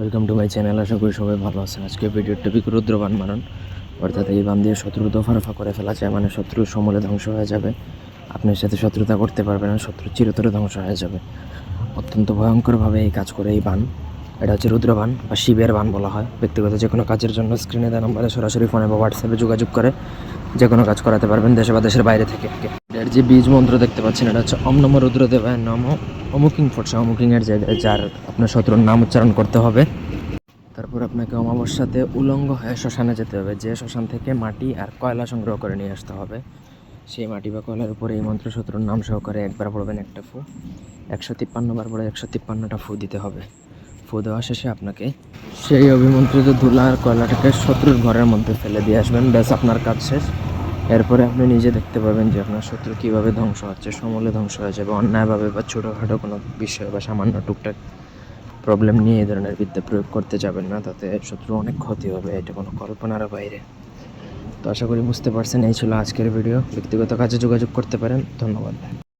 Welcome to my channel আশা করি সবাই ভালো আছেন। আজকে ভিডিওর টপিক রুদ্রবান মারণ অর্থাৎ এই বান দিয়ে শত্রু দফারফা করে ফেলা যায় মানে শত্রু সমূলে ধ্বংস হয়ে যাবে। আপনার সাথে শত্রুতা করতে পারবে না, শত্রু চিরতরে ধ্বংস হয়ে যাবে। অত্যন্ত ভয়ঙ্করভাবে এই কাজ করে এই বান। এটা হচ্ছে রুদ্রবান বা শিবের বান বলা হয়। ব্যক্তিগত যে কোনো কাজের জন্য স্ক্রিনে দেওয়া নম্বরে সরাসরি ফোনে বা হোয়াটসঅ্যাপে যোগাযোগ করে যে কোনো কাজ করাতে পারবেন দেশে বা দেশের বাইরে থেকে। এর যে বীজ মন্ত্র দেখতে পাচ্ছেন, এটা হচ্ছে অম নম রুদ্রদেবায় নম অমুকিং ফটসা অমুকিংয়ের জায়গায় যার আপনার শত্রুর নাম উচ্চারণ করতে হবে। তারপর আপনাকে অমাবস্যাতে উলঙ্গ হয়ে শ্মশানে যেতে হবে, যে শ্মশান থেকে মাটি আর কয়লা সংগ্রহ করে নিয়ে আসতে হবে। সেই মাটি বা কয়লার উপরে এই মন্ত্র শত্রুর নাম সহকারে একবার পড়বেন একটা ফু। একশো তিপ্পান্ন বার পরে একশো তিপ্পান্নটা ফু দিতে হবে। ফু দেওয়া শেষে আপনাকে সেই অভিমন্ত্রিত ধুলা আর কয়লাটাকে শত্রুর ঘরের মধ্যে ফেলে দিয়ে আসবেন। ব্যাস, আপনার কাজ শেষ। এরপরে আপনি নিজে দেখতে পাবেন যে আপনার শত্রু কীভাবে ধ্বংস হচ্ছে, সমলে ধ্বংস হয়ে যাবে, অন্যায়ভাবে বা ছোটোখাটো কোনো বিষয় বা সামান্য টুকটাক প্রবলেম নিয়ে এই ধরনের বিদ্যা প্রয়োগ করতে যাবেন না, তাতে শত্রু অনেক ক্ষতি হবে, এটা কোনো কল্পনারও বাইরে। তো আশা করি বুঝতে পারছেন, এই ছিল আজকের ভিডিও ব্যক্তিগত কাজে যোগাযোগ করতে পারেন। ধন্যবাদ।